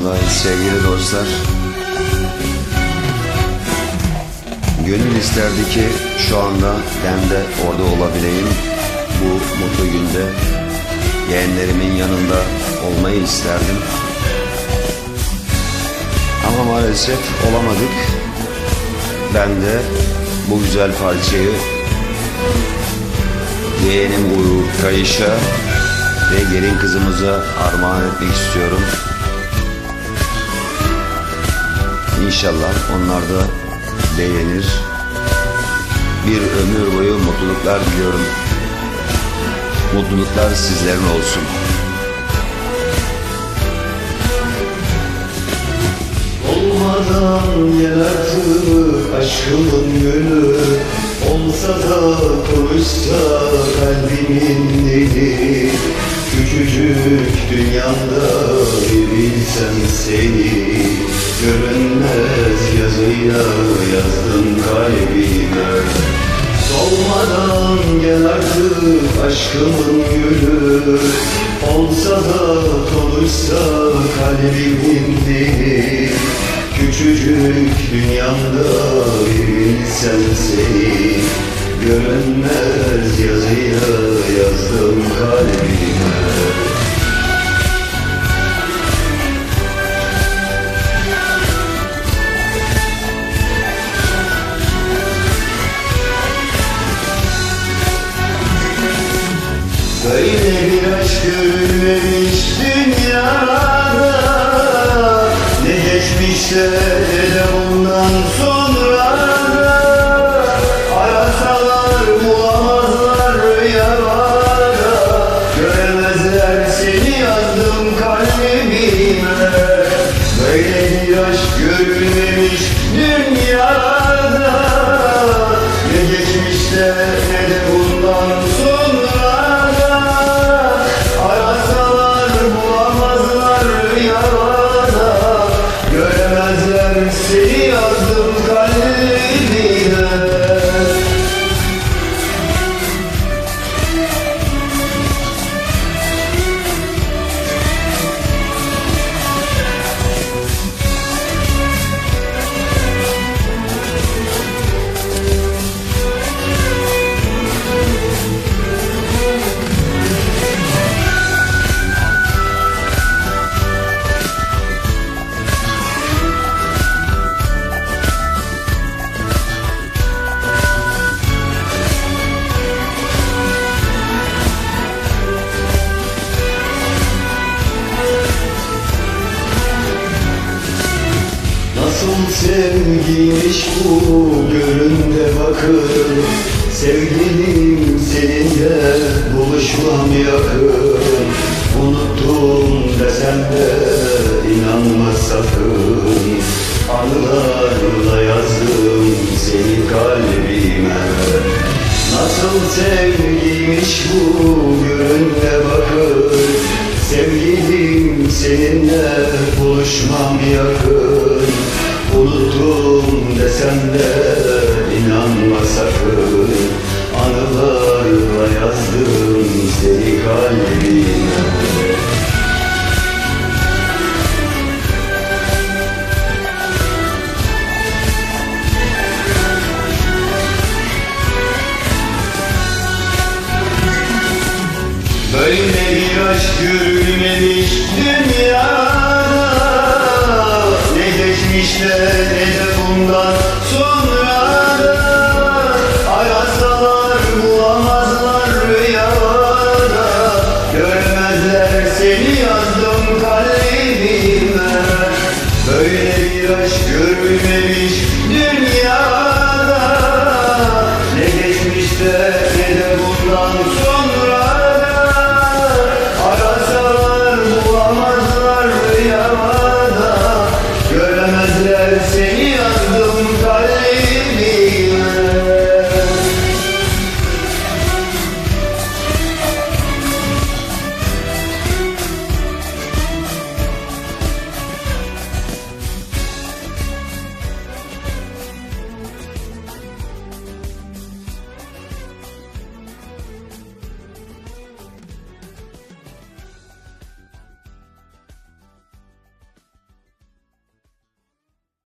Vallahi sevgili dostlar. Gönül isterdi ki şu anda ben de orada olabileyim. Bu mutlu günde Yeğenlerimin yanında olmayı isterdim. Ama maalesef olamadık. Ben de bu güzel parçayı Yeğenim Uğur Kayış'a ve gelin kızımıza armağan etmek istiyorum. İnşallah onlar da beğenir. Bir ömür boyu mutluluklar diliyorum. Mutluluklar sizlerin olsun. Olmadan gel artık aşkımın gönlü Olsa da konuşsa kalbimin dili Küçücük dünyamda bir bilsem seni. Görünmez yazıyla yazdım kalbime. Solmadan gel artık aşkımın gülü. Olsa da konuşsa kalbimin dili Küçücük dünyamda bir bilsem seni Görünmez yazıyla yazdım kalbime. Böyle bir aşk görülmemiş dünyada Ne geçmişte ne de bundan sonra sevgiymiş bu göründe bakın Sevgilim seninle buluşmam yakın. Unuttum desem de inanma sakın. Anılarla yazdım seni kalbime. Nasıl sevgiymiş bu göründe bakın Sevgilim seninle buluşmam yakın Unuttum desem de inanma sakın. Anılarla yazdım seni kalbime. Böyle bir aşk görülmemiş dünyada Ne de bundan sonra